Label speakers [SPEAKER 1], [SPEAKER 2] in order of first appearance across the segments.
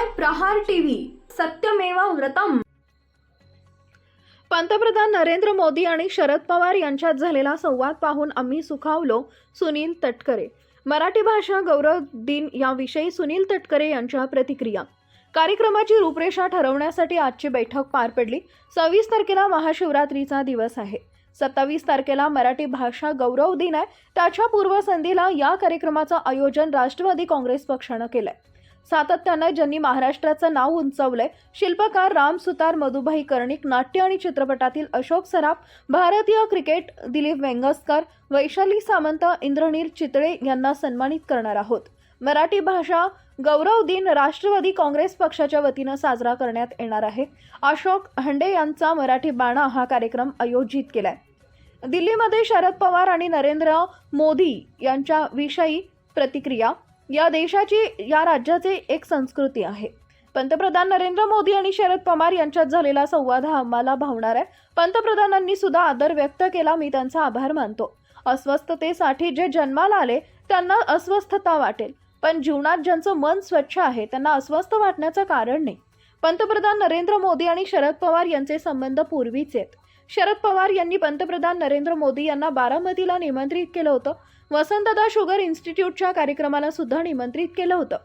[SPEAKER 1] पाहताय प्रहार टीव्ही. सत्यमेवा व्रतम. पंतप्रधान नरेंद्र मोदी आणि शरद पवार यांच्यात झालेला संवाद पाहून आम्ही सुखावलो सुनील तटकरे. मराठी भाषा गौरव दिन याविषयी सुनील तटकरे यांच्या प्रतिक्रिया. कार्यक्रमाची रूपरेषा ठरवण्यासाठी आजची बैठक पार पडली. सव्वीस तारखेला महाशिवरात्रीचा दिवस आहे. सत्तावीस तारखेला मराठी भाषा गौरव दिन आहे. त्याच्या पूर्वसंध्येला या कार्यक्रमाचं आयोजन राष्ट्रवादी काँग्रेस पक्षानं केलंय. सातत्यानं ज्यांनी महाराष्ट्राचं नाव उंचावलंय शिल्पकार राम सुतार मधुभाई कर्णिक नाट्य आणि चित्रपटातील अशोक सराफ भारतीय क्रिकेट दिलीप वेंगसकर वैशाली सामंत इंद्रनील चितळे यांना सन्मानित करणार आहोत. मराठी भाषा गौरव दिन राष्ट्रवादी काँग्रेस पक्षाच्या वतीनं साजरा करण्यात येणार आहे. अशोक हंडे यांचा मराठी बाणा हा कार्यक्रम आयोजित केलाय. दिल्लीमध्ये शरद पवार आणि नरेंद्र मोदी यांच्या विषयी प्रतिक्रिया या देशाची या राज्याची एक संस्कृती आहे. पंतप्रधान नरेंद्र मोदी आणि शरद पवार यांच्यात झालेला संवाद हा आम्हाला भावणार आहे. पंतप्रधानांनी सुद्धा आदर व्यक्त केला मी त्यांचा आभार मानतो. अस्वस्थतेसाठी जे जन्माला आले त्यांना अस्वस्थता वाटेल. पण जीवनात ज्यांचं मन स्वच्छ आहे त्यांना अस्वस्थ वाटण्याचं कारण नाही. पंतप्रधान नरेंद्र मोदी आणि शरद पवार यांचे संबंध पूर्वीच आहेत शरद पवार यांनी पंतप्रधान नरेंद्र मोदी यांना बारामतीला निमंत्रित केलं होतं. वसंतदा शुगर इन्स्टिट्यूटच्या कार्यक्रमाला सुद्धा निमंत्रित केलं होतं.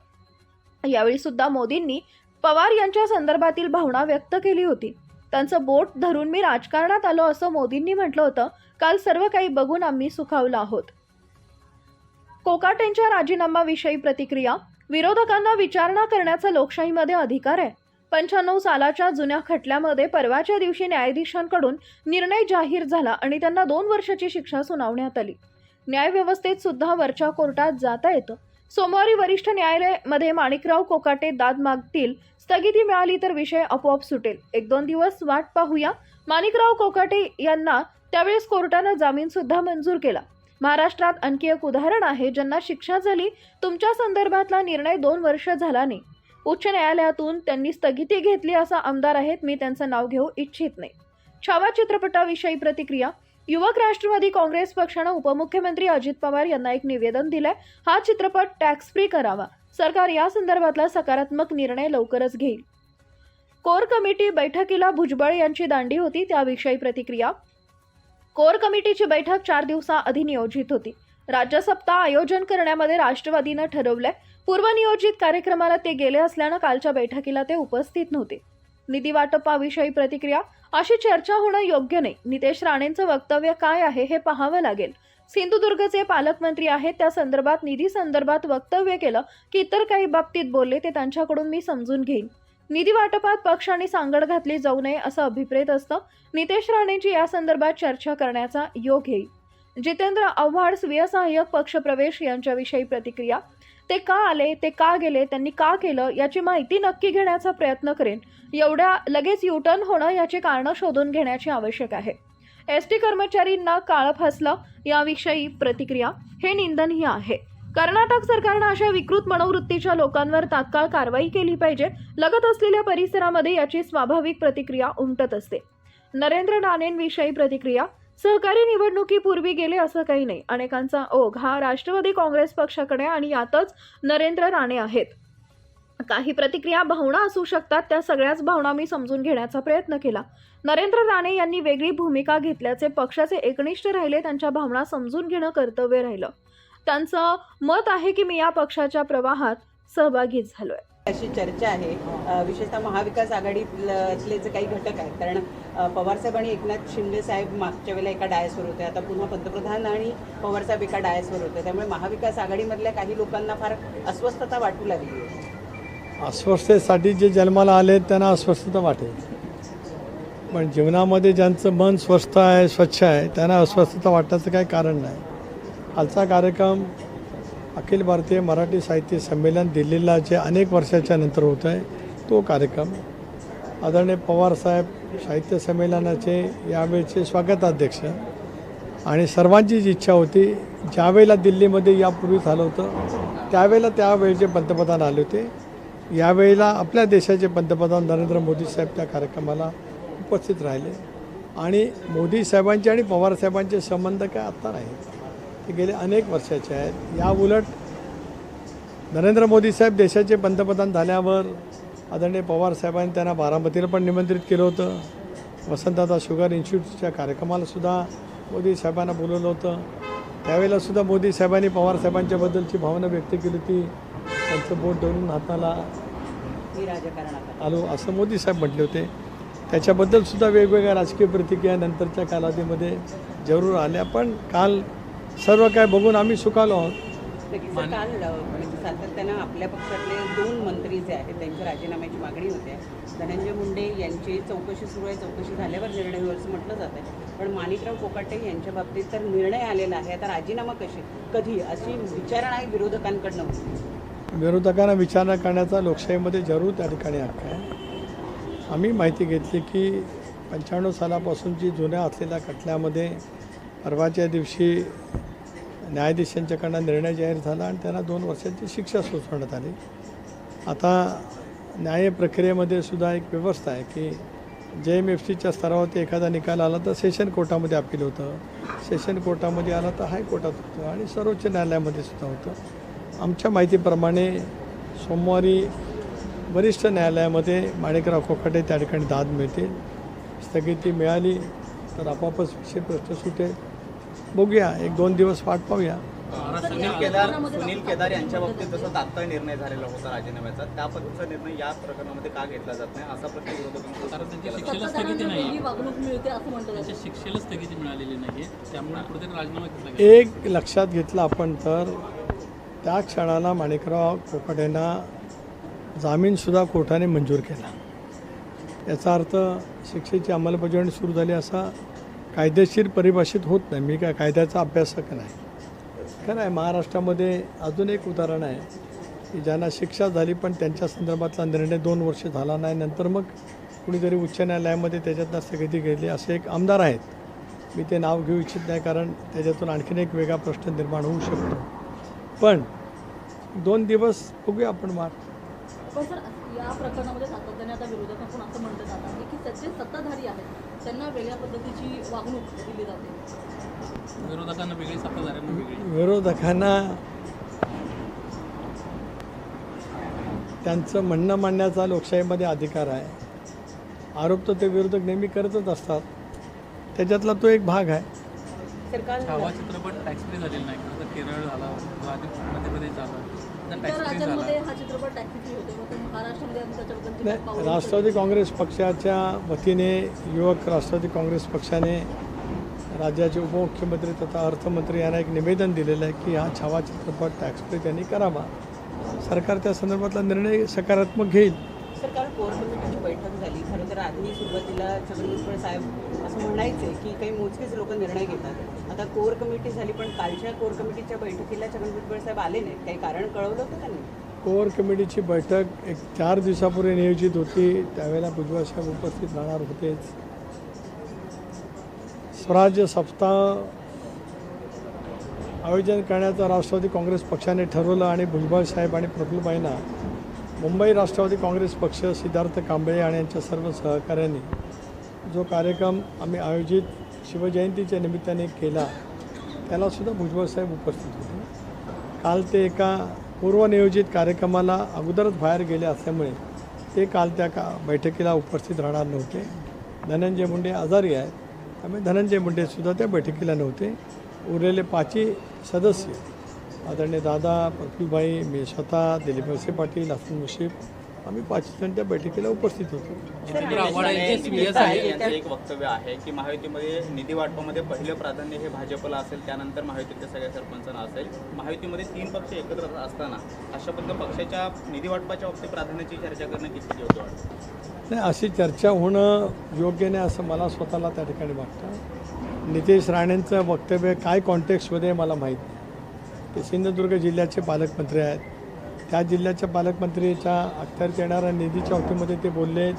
[SPEAKER 1] यावेळी सुद्धा मोदींनी पवार यांच्या संदर्भातील भावना व्यक्त केली होती. त्यांचं बोट धरून मी राजकारणात आलो असं मोदींनी म्हटलं होतं. काल सर्व काही बघून आम्ही सुखावलं आहोत. कोकाटेंच्या राजीनामाविषयी प्रतिक्रिया विरोधकांना विचारणा करण्याचा लोकशाहीमध्ये अधिकार आहे. पंच्याण्णव सालाच्या जुन्या खटल्यामध्ये परवाच्या दिवशी न्यायाधीशांकडून निर्णय जाहीर झाला आणि त्यांना दोन वर्षाची शिक्षा सुनावण्यात आली. न्यायव्यवस्थेत सुद्धा वरच्या कोर्टात जाता येतं. सोमवारी वरिष्ठ न्यायालयामध्ये माणिकराव कोकाटे दाद मागतील स्थगिती मिळाली तर विषय आपोआप सुटेल. एक दोन दिवस वाट पाहूया. माणिकराव कोकाटे यांना त्यावेळेस कोर्टानं जामीन सुद्धा मंजूर केला. महाराष्ट्रात आणखी एक उदाहरण आहे ज्यांना शिक्षा झाली तुमच्या संदर्भातला निर्णय दोन वर्ष झाला नाही. उच्च न्यायालयातून त्यांनी स्थगिती घेतली असा आमदार आहेत मी त्यांचं नाव घेऊ इच्छित नाही. छावा चित्रपटाविषयी प्रतिक्रिया? युवक राष्ट्रवादी काँग्रेस पक्षानं उपमुख्यमंत्री अजित पवार यांना एक निवेदन दिलंय. हा चित्रपट टॅक्स फ्री करावा. सरकार या संदर्भातला सकारात्मक निर्णय लवकरच घेईल. कोर कमिटी बैठकीला भुजबळ यांची दांडी होती त्याविषयी प्रतिक्रिया? कोर कमिटीची बैठक चार दिवसाआधी नियोजित होती. राज्य सप्ताह आयोजन करण्यामध्ये राष्ट्रवादीनं ठरवलंय. पूर्वनियोजित कार्यक्रमाला ते गेले असल्यानं कालच्या बैठकीला ते उपस्थित नव्हते. निधी वाटपाविषयी प्रतिक्रिया? अशी चर्चा होणं योग्य नाही. नितेश राणेंचं वक्तव्य काय आहे हे पाहावं लागेल. सिंधुदुर्गचे पालकमंत्री आहेत त्या संदर्भात निधी संदर्भात वक्तव्य केलं की इतर काही बाबतीत बोलले ते त्यांच्याकडून मी समजून घेईन. निधी वाटपात पक्षाने सांगड घातली जाऊ नये असं अभिप्रेत असतं. नितेश राणेंची या संदर्भात चर्चा करण्याचा योग येईल. जितेंद्र आव्हाड स्वीय सहाय्यक पक्षप्रवेश यांच्याविषयी प्रतिक्रिया ते का आले ते का गेले त्यांनी का केलं याची माहिती नक्की घेण्याचा प्रयत्न करेन. एवढ्या लगेच युटर्न होणं याची कारणं शोधून घेण्याची आवश्यक आहे. एस टी कर्मचारींना काळं फासलं याविषयी प्रतिक्रिया हे निंदनीय आहे. कर्नाटक सरकारनं अशा विकृत मनोवृत्तीच्या लोकांवर तात्काळ कारवाई केली पाहिजे लगत असलेल्या परिसरामध्ये याची स्वाभाविक प्रतिक्रिया उमटत असते. नरेंद्र राणेंविषयी प्रतिक्रिया सहकारी निवडणुकीपूर्वी गेले असं काही नाही. अनेकांचा ओघ हा राष्ट्रवादी काँग्रेस पक्षाकडे आणि यातच नरेंद्र राणे आहेत. काही प्रतिक्रिया भावना असू शकतात त्या सगळ्याच भावना मी समजून घेण्याचा प्रयत्न केला. नरेंद्र राणे यांनी वेगळी भूमिका घेतल्याचे पक्षाचे एकनिष्ठ राहिले त्यांच्या भावना समजून घेणं कर्तव्य राहिलं. त्यांचं मत आहे की मी या पक्षाच्या प्रवाहात सहभागी झालोय.
[SPEAKER 2] अशी चर्चा आहे. विशेषतः महाविकास आघाडीतले जे काही घटक आहेत. कारण पवारसाहेब आणि एकनाथ शिंदे साहेब मागच्या वेळेला एका डायसवर होते. आता पुन्हा पंतप्रधान आणि पवारसाहेब एका डायसवर होते. त्यामुळे महाविकास आघाडीमधल्या काही लोकांना फार अस्वस्थता वाटू लागली
[SPEAKER 3] अस्वस्थतेसाठी जे जन्माला आले त्यांना अस्वस्थता वाटेल. पण जीवनामध्ये ज्यांचं मन स्वस्थ आहे स्वच्छ आहे त्यांना अस्वस्थता वाटण्याचं काही कारण नाही. आजचा कार्यक्रम अखिल भारतीय मराठी साहित्य संमेलन दिल्लीला जे अनेक वर्षाच्या नंतर होत आहे तो कार्यक्रम. आदरणीय पवारसाहेब साहित्य संमेलनाचे यावेळचे स्वागताध्यक्ष. आणि सर्वांची जी इच्छा होती ज्यावेळेला दिल्लीमध्ये यापूर्वी झालं होतं त्यावेळेला त्यावेळेचे पंतप्रधान आले होते यावेळेला आपल्या देशाचे पंतप्रधान नरेंद्र मोदी साहेब त्या कार्यक्रमाला उपस्थित राहिले. आणि मोदी साहेबांचे आणि पवारसाहेबांचे संबंध काय आत्ता नाही ते गेले अनेक वर्षाचे आहेत. या उलट नरेंद्र मोदी साहेब देशाचे पंतप्रधान झाल्यावर आदरणीय पवार साहेबांनी त्यांना बारामतीला पण निमंत्रित केलं होतं. वसंतदादा शुगर इन्स्टिट्यूटच्या कार्यक्रमालासुद्धा मोदी साहेबांना बोलवलं होतं. त्यावेळेलासुद्धा मोदी साहेबांनी पवार साहेबांच्याबद्दलची भावना व्यक्त केली होती. त्यांचं बोट धरून हाताला आलो असं मोदी साहेब म्हटले होते. त्याच्याबद्दलसुद्धा वेगवेगळ्या राजकीय प्रतिक्रिया नंतरच्या कालावधीमध्ये जरूर आल्या. पण काल सर्व काय बघून आम्ही सुखालो आहोत.
[SPEAKER 2] काल म्हणजे सातत्यानं आपल्या पक्षातले दोन मंत्री जे आहेत त्यांच्या राजीनाम्याची मागणी होते. धनंजय मुंडे यांची चौकशी सुरू आहे चौकशी झाल्यावर निर्णय होईल असं म्हटलं जात आहे पण माणिकराव कोकाटे यांच्या बाबतीत तर निर्णय आलेला आहे. आता राजीनामा कशी? कधी? अशी विचारणा आहे विरोधकांकडनं. होती.
[SPEAKER 3] विरोधकांना विचारणा करण्याचा लोकशाहीमध्ये जरूर त्या ठिकाणी हक्क आहे. आम्ही माहिती घेतली की पंच्याण्णव सालापासूनची जुन्या असलेल्या खटल्यामध्ये परवाच्या दिवशी न्यायाधीशांच्याकडनं निर्णय जाहीर झाला आणि त्यांना दोन वर्षांची शिक्षा सुचवण्यात आली. आता न्याय प्रक्रियेमध्ये सुद्धा एक व्यवस्था आहे की जे एम एफ सीच्या स्तरावरती एखादा निकाल आला तर सेशन कोर्टामध्ये अपील होतं. सेशन कोर्टामध्ये आला तर हायकोर्टात होतं आणि सर्वोच्च न्यायालयामध्ये सुद्धा होतं. आमच्या माहितीप्रमाणे सोमवारी वरिष्ठ न्यायालयामध्ये माणिकराव कोकाटे त्या ठिकाणी दाद मिळतील. स्थगिती मिळाली तर आपोआपच विषय प्रश्न सुटेल. बघूया एक दोन दिवस वाट पाहूया.
[SPEAKER 4] सुनील केदार सुनील केदार यांच्या बाबतीत जसं तात्काळ निर्णय झालेला होता राजीनाम्याचा त्या पद्धतीचा निर्णय या प्रकरणामध्ये का घेतला जात नाही? असा प्रश्न.
[SPEAKER 5] शिक्षेला स्थगिती नाही
[SPEAKER 6] ही वागणूक मिळते असं म्हणतात.
[SPEAKER 5] त्यांच्या शिक्षेला स्थगिती मिळालेली नाही त्यामुळे कुठेतरी राजीनामा घेतला
[SPEAKER 3] एक लक्षात घेतलं आपण तर त्या क्षणाला माणिकराव कोकाटेंना जामीनसुद्धा कोर्टाने मंजूर केला. याचा अर्थ शिक्षेची अंमलबजावणी सुरू झाली असा कायदेशीर परिभाषित होत नाही. मी काय कायद्याचा अभ्यासक नाही? खरं आहे महाराष्ट्रामध्ये अजून एक उदाहरण आहे की ज्यांना शिक्षा झाली पण त्यांच्या संदर्भातला निर्णय दोन वर्ष झाला नाही नंतर मग कुणीतरी उच्च न्यायालयामध्ये त्याच्यातनं स्थगिती घेतली असे एक आमदार आहेत. मी ते नाव घेऊ इच्छित नाही कारण त्याच्यातून आणखीन एक वेगळा प्रश्न निर्माण होऊ शकतो. पण दोन दिवस बघूया आपण मार
[SPEAKER 6] पण सर या प्रकरणामध्ये सातत्याने आता विरोधकांकडून असं म्हटलं जात आहे की त्याचे सत्ताधारी आहेत त्यांना वेगळ्या पद्धतीची वागणूक दिली जाते.
[SPEAKER 5] विरोधकांना वेगळी सत्ताधाऱ्यांना वेगळी.
[SPEAKER 3] विरोधकांना त्यांचं म्हणणं मांडण्याचा लोकशाहीमध्ये अधिकार आहे. आरोप तर ते विरोधक नेहमी करतच असतात. त्याच्यातला तो एक भाग आहे.
[SPEAKER 5] छावा चित्रपट टॅक्स फ्री झालेला नाही खरं तर केरळ झाला मध्य प्रदेश झाला आता
[SPEAKER 6] इतर
[SPEAKER 5] टॅक्स फ्री
[SPEAKER 6] राज्यांमध्ये
[SPEAKER 5] झाला
[SPEAKER 6] हा चित्रपट टॅक्सी फ्री होते मग ते महाराष्ट्रामध्ये आता त्याच्याबद्दलची
[SPEAKER 3] नाही राष्ट्रवादी काँग्रेस पक्षाच्या वतीने युवक राष्ट्रवादी काँग्रेस पक्षाने राज्याचे उपमुख्यमंत्री तथा अर्थमंत्री यांना एक निवेदन दिलेलं आहे की हा छावा चित्रपट टॅक्स फ्री त्यांनी करावा. सरकार त्या संदर्भातला निर्णय सकारात्मक घेईल.
[SPEAKER 2] सरकार कोर कमिटीची बैठक झाली. खरं तर आधी सुरुवातीला छगन साहेब असं म्हणायचे की काही मोजकेच लोक निर्णय घेतात. आता कोर कमिटी झाली पण कालच्या कोर कमिटीच्या बैठकीला छगन भुजबळ साहेब आले नाहीत. काही कारण कळवलं होतं त्यांनी
[SPEAKER 3] कोर कमिटीची बैठक एक चार दिवसापूर्वी नियोजित होती. त्यावेळेला भुजबळ साहेब उपस्थित राहणार होतेच. स्वराज्य सप्ताह आयोजन करण्याचं राष्ट्रवादी काँग्रेस पक्षाने ठरवलं आणि भुजबळ साहेब आणि प्रफुल्लबाईंना मुंबई राष्ट्रवादी काँग्रेस पक्ष सिद्धार्थ कांबळे आणि यांच्या सर्व सहकाऱ्यांनी जो कार्यक्रम आम्ही आयोजित शिवजयंतीच्या निमित्ताने केला त्यालासुद्धा भुजबळ साहेब उपस्थित होते. काल ते एका पूर्वनियोजित कार्यक्रमाला अगोदरच बाहेर गेले असल्यामुळे ते काल त्या का बैठकीला उपस्थित राहणार नव्हते. धनंजय मुंडे आजारी आहेत. त्यामुळे धनंजय मुंडेसुद्धा त्या बैठकीला नव्हते. उरलेले पाचही सदस्य आदरणीय दादा प्रफुलबाई मी स्वतः दिलीप वसे पाटील हसन मुशीफ आम्ही पाच जण त्या बैठकीला उपस्थित होतो.
[SPEAKER 5] जितेंद्र आव्हाड यांचे आहे
[SPEAKER 4] एक वक्तव्य आहे की महायुतीमध्ये निधी वाटपामध्ये पहिलं प्राधान्य हे भाजपला असेल त्यानंतर महायुतीच्या सगळ्या सरपंचांना असेल. महायुतीमध्ये तीन पक्ष एकत्र असताना अशा पद्धतीनं पक्षाच्या निधी वाटपाच्या बाबतीत प्राधान्याची चर्चा करणं किती योग्य वाटतं?
[SPEAKER 3] नाही अशी चर्चा होणं योग्य नाही असं मला स्वतःला त्या ठिकाणी वाटतं. नितेश राणेंचं वक्तव्य काय कॉन्टेक्स्टमध्ये मला माहीत नाही. ते सिंधुदुर्ग जिल्ह्याचे पालकमंत्री आहेत. त्या जिल्ह्याच्या पालकमंत्रीच्या अखत्यारीत येणाऱ्या निधीच्या बाबतीमध्ये ते बोललेत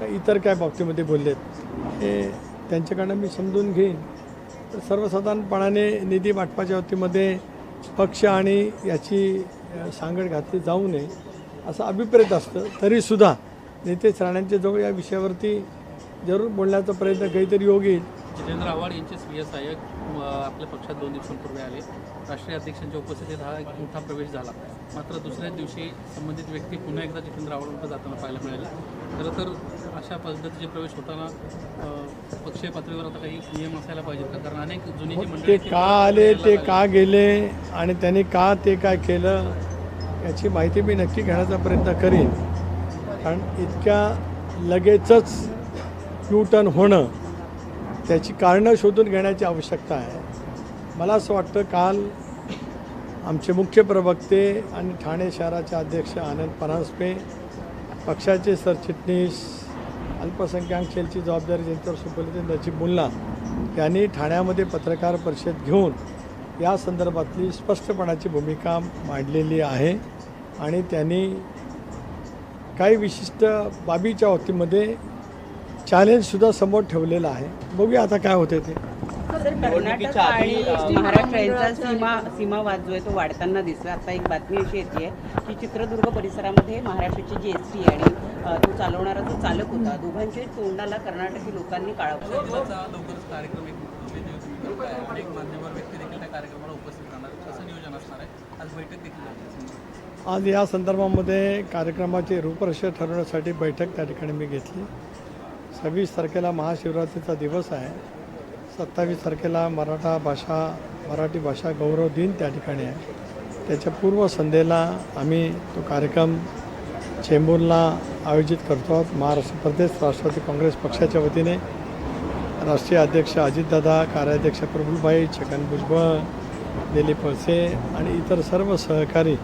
[SPEAKER 3] का इतर काय बाबतीमध्ये बोलले आहेत हे त्यांच्याकडनं मी समजून घेईन. तर सर्वसाधारणपणाने निधी वाटपाच्या बाबतीमध्ये पक्ष आणि याची सांगड घातली जाऊ नये असं अभिप्रेत असतं. तरीसुद्धा नितेश राणांच्या जवळ या विषयावरती जरूर बोलण्याचा प्रयत्न काहीतरी योग येईल.
[SPEAKER 5] जितेंद्र आव्हाड यांचे स्वीय सहाय्यक आपल्या पक्षात दोन दिवसांपूर्वी आले. राष्ट्रीय अध्यक्षांच्या उपस्थितीत हा एक मोठा प्रवेश झाला. मात्र दुसऱ्याच दिवशी संबंधित व्यक्ती पुन्हा एकदा जितेंद्र आव्हाडकडे जाताना पाहायला मिळाले. खरं तर अशा पद्धतीचे प्रवेश होताना पक्षीय पातळीवर आता काही नियम असायला पाहिजेत का? कारण अनेक जुनी जी मंडळी
[SPEAKER 3] ते का आले ते. का गेले आणि त्यांनी का ते काय केलं याची माहिती मी नक्की घेण्याचा प्रयत्न करीन. कारण इतक्या लगेचच यू टर्न होणं त्याची कारणं शोधून घेण्याची आवश्यकता आहे. मला असं वाटतं काल आमचे मुख्य प्रवक्ते आणि ठाणे शहराचे अध्यक्ष आनंद परांजपे पक्षाचे सरचिटणीस अल्पसंख्याक सेलची जबाबदारी ज्यांच्यावर सोपवली ते नजीब मुल्ला यांनी ठाण्यामध्ये पत्रकार परिषद घेऊन या संदर्भातली स्पष्टपणाची भूमिका मांडलेली आहे आणि त्यांनी काही विशिष्ट बाबीच्या वतीमध्ये चॅलेंजसुद्धा समोर ठेवलेलं आहे. बघूया आता काय होते ते.
[SPEAKER 2] कर्नाटक आणि महाराष्ट्र यांचा सीमा सीमावाद जो आहे तो वाढताना दिसतोय. आता एक बातमी अशी येते की चित्रदुर्ग परिसरामध्ये महाराष्ट्राची जी एस टी आणि तो चालवणारा जो चालक होता दोघांच्या तोंडाला कर्नाटकी लोकांनी काळा.
[SPEAKER 5] आज
[SPEAKER 3] या संदर्भामध्ये कार्यक्रमाची रूपरेषा ठरवण्यासाठी बैठक त्या ठिकाणी मी घेतली. सव्वीस तारखेला महाशिवरात्रीचा दिवस आहे. सत्तावीस तारखेला मराठा भाषा मराठी भाषा गौरव दिन त्या ठिकाणी आहे. त्याच्या पूर्वसंध्येला आम्ही तो कार्यक्रम चेंबूरला आयोजित करतो आहोत. महाराष्ट्र प्रदेश राष्ट्रवादी काँग्रेस पक्षाच्या वतीने. राष्ट्रीय अध्यक्ष अजितदादा कार्याध्यक्ष प्रफुल्लभाई छगन भुजबळ दिलीप वळसे आणि इतर सर्व सहकारी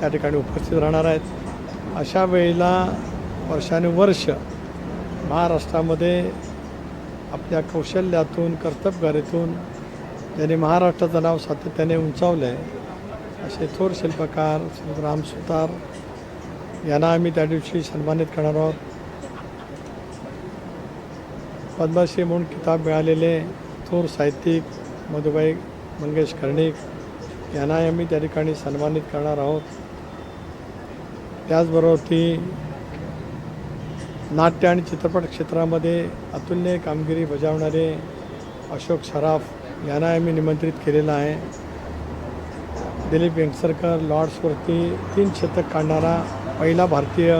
[SPEAKER 3] त्या ठिकाणी उपस्थित राहणार आहेत. अशा वेळेला वर्षानुवर्ष महाराष्ट्रामध्ये आपल्या कौशल्यातून कर्तबगारीतून ज्यांनी महाराष्ट्राचं नाव सातत्याने उंचावलं आहे असे थोर शिल्पकार श्री राम सुतार यांना आम्ही त्या दिवशी सन्मानित करणार आहोत. पद्मश्री म्हणून किताब मिळालेले थोर साहित्यिक मधुबाई मंगेश कर्णिक यांना आम्ही त्या ठिकाणी सन्मानित करणार आहोत. त्याचबरोबर ती नाट्य आणि चित्रपट क्षेत्रामध्ये अतुल्य कामगिरी बजावणारे अशोक सराफ यांना आम्ही निमंत्रित केलेलं आहे. दिलीप वेंगसरकर लॉर्ड्सवरती तीन शतक काढणारा पहिला भारतीय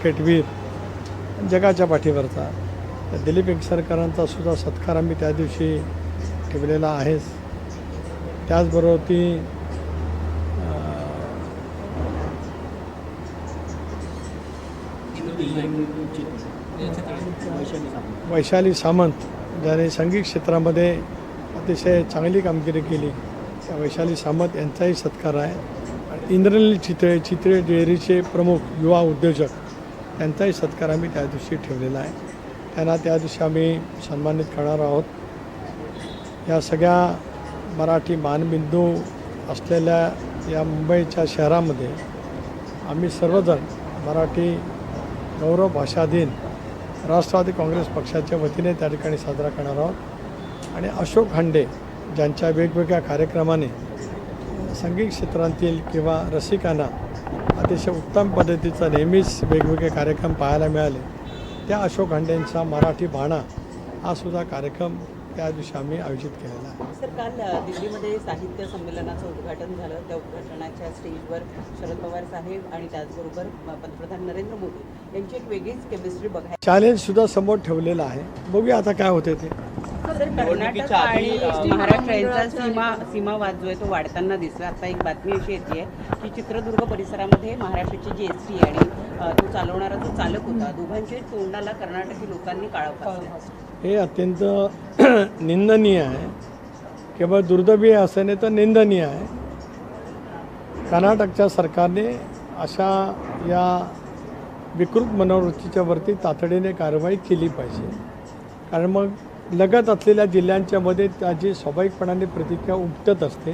[SPEAKER 3] क्रिकेटवीर जगाच्या पाठीवरचा. दिलीप वेंगसरकरांचा सुद्धा सत्कार आम्ही त्या दिवशी ठेवलेला आहेच त्याचबरोबर ती वैशाली सामंत ज्याने संगीत क्षेत्रामध्ये अतिशय चांगली कामगिरी केली. त्या वैशाली सामंत यांचाही सत्कार आहे. आणि इंद्रनील चित्रे चित्रे डेअरीचे प्रमुख युवा उद्योजक त्यांचाही सत्कार आम्ही त्या दिवशी ठेवलेला आहे. त्यांना त्या दिवशी आम्ही सन्मानित करणार आहोत. या सगळ्या मराठी मानबिंदू असलेल्या या मुंबईच्या शहरामध्ये आम्ही सर्वजण मराठी गौरव भाषा दिन राष्ट्रवादी काँग्रेस पक्षाच्या वतीने त्या ठिकाणी साजरा करणार आहोत. आणि अशोक हांडे ज्यांच्या वेगवेगळ्या कार्यक्रमाने संगीत क्षेत्रातील किंवा रसिकांना अतिशय उत्तम पद्धतीचा नेहमीच वेगवेगळे कार्यक्रम पाहायला मिळाले त्या अशोक हांडेंचा मराठी बाणा हा सुद्धा कार्यक्रम त्या दिवशी आम्ही आयोजित केलेला आहे.
[SPEAKER 2] सर काल दिल्लीमध्ये साहित्य संमेलनाचं उद्घाटन झालं. त्या उद्घाटनाच्या स्टेजवर शरद पवार साहेब आणि त्याचबरोबर पंतप्रधान नरेंद्र मोदी यांची एक वेगळीच केमिस्ट्री बघायला
[SPEAKER 3] चॅलेंजसुद्धा समोर ठेवलेलं आहे. बघूया आता काय होते ते.
[SPEAKER 2] कर्नाटक आणि
[SPEAKER 4] अ,
[SPEAKER 2] महाराष्ट्र यांचा सीमा सीमावाद जो आहे तो वाढताना दिसतोय आता एक बातमी अशी येते की चित्रदुर्ग परिसरामध्ये महाराष्ट्राची जी एस टी आणि तो चालवणारा जो चालक होता दोघांच्या तोंडाला कर्नाटकी लोकांनी काळा
[SPEAKER 3] हे अत्यंत निंदनीय आहे. केवळ दुर्दैवी असं नाही तर निंदनीय आहे. कर्नाटकच्या सरकारने अशा या विकृत मनोवृत्तीच्या वरती तातडीने कारवाई केली पाहिजे. कारण मग लगत असलेल्या जिल्ह्यांच्यामध्ये त्याची स्वाभाविकपणाने प्रतिक्रिया उमटत असते.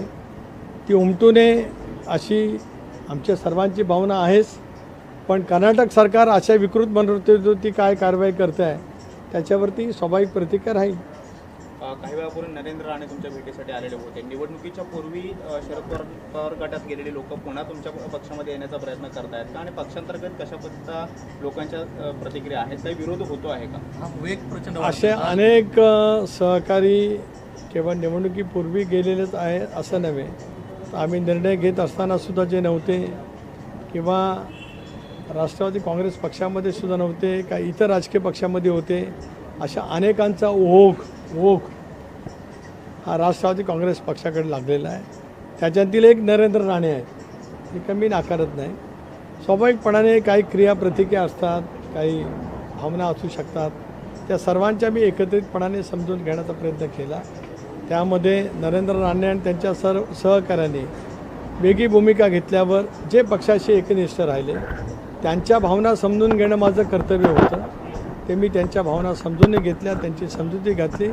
[SPEAKER 3] ती उमटू नये अशी आमच्या सर्वांची भावना आहेच. पण कर्नाटक सरकार अशा विकृत मनोवृत्तीवरती काय कारवाई करत आहे त्याच्यावरती स्वाभाविक प्रतिक्रिया राहील.
[SPEAKER 4] काही वेळापूर्वी नरेंद्र राणे तुमच्या भेटीसाठी आलेले होते. निवडणुकीच्या पूर्वी शरद पवार पवार गटात गेलेली लोक पुन्हा तुमच्या पक्षामध्ये येण्याचा प्रयत्न करतायत का? आणि पक्षांतर्गत कशा पद्धतीचा लोकांच्या प्रतिक्रिया आहेत काही विरोध होतो आहे का?
[SPEAKER 5] हा वेग प्रचंड
[SPEAKER 3] असे. अनेक सहकारी केवळ निवडणुकीपूर्वी गेलेलेच आहे असं नव्हे. तर आम्ही निर्णय घेत असताना सुद्धा जे नव्हते किंवा राष्ट्रवादी काँग्रेस पक्षामध्ये सुद्धा नव्हते का इतर राजकीय पक्षामध्ये होते अशा अनेकांचा ओघ ओघ हा राष्ट्रवादी काँग्रेस पक्षाकडे लागलेला आहे. त्याच्यातील एक नरेंद्र राणे आहेत. हे कमी नाकारत नाही. स्वाभाविकपणाने काही क्रियाप्रतिक्रिया असतात काही भावना असू शकतात. त्या सर्वांच्या मी एकत्रितपणाने समजून घेण्याचा प्रयत्न केला. त्यामध्ये नरेंद्र राणे आणि त्यांच्या सर्व सहकाऱ्यांनी वेगळी भूमिका घेतल्यावर जे पक्षाशी एकनिष्ठ राहिले त्यांच्या भावना समजून घेणं माझं कर्तव्य होतं. ते मी त्यांच्या भावना समजून घेतल्या त्यांची समजुती घातली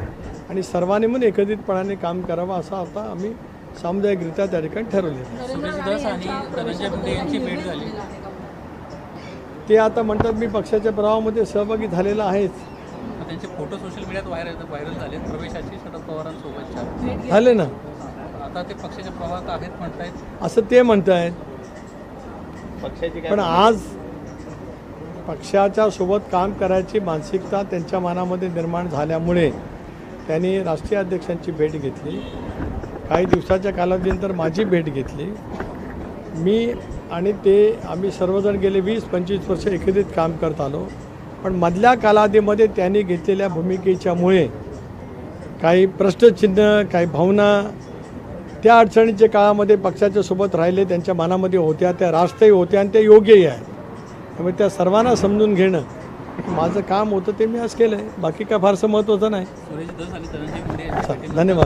[SPEAKER 3] आणि सर्वांनी म्हणून एकत्रितपणाने काम करावं असं आता आम्ही सामुदायिकरित्या त्या ठिकाणी ठरवले
[SPEAKER 5] सुरेश धस आणि धनंजय मुंडे यांची भेट झाली.
[SPEAKER 3] ते आता म्हणतात मी पक्षाच्या प्रवाहामध्ये सहभागी झालेला आहेच.
[SPEAKER 5] त्यांचे फोटो सोशल मीडियात व्हायरल व्हायरल झाले प्रवेशाचे शरद पवारांसोबतच्या
[SPEAKER 3] झाले ना?
[SPEAKER 5] आता ते पक्षाच्या प्रवाहात आहेत म्हणतायत.
[SPEAKER 3] असं ते म्हणत आहेत
[SPEAKER 4] पक्षाची काय
[SPEAKER 3] पण आज पक्षाच्या सोबत काम करायची मानसिकता त्यांच्या मनामध्ये निर्माण झाल्यामुळे त्यांनी राष्ट्रीय अध्यक्षांची भेट घेतली. काही दिवसाच्या कालावधीनंतर माझी भेट घेतली. मी आणि ते आम्ही सर्वजण गेले वीस पंचवीस वर्ष एकत्रित काम करत आलो. पण मधल्या कालावधीमध्ये त्यांनी घेतलेल्या भूमिकेच्यामुळे काही प्रश्नचिन्ह काही भावना त्या अडचणीच्या काळामध्ये पक्षाच्या सोबत राहिले त्यांच्या मनामध्ये होत्या त्या राष्ट्रही होत्या आणि त्या योग्यही आहे त्यामुळे त्या सर्वांना समजून घेणं माझं काम होतं ते मी आज केलं आहे बाकी काय फारसं महत्त्वाचं नाही. धन्यवाद.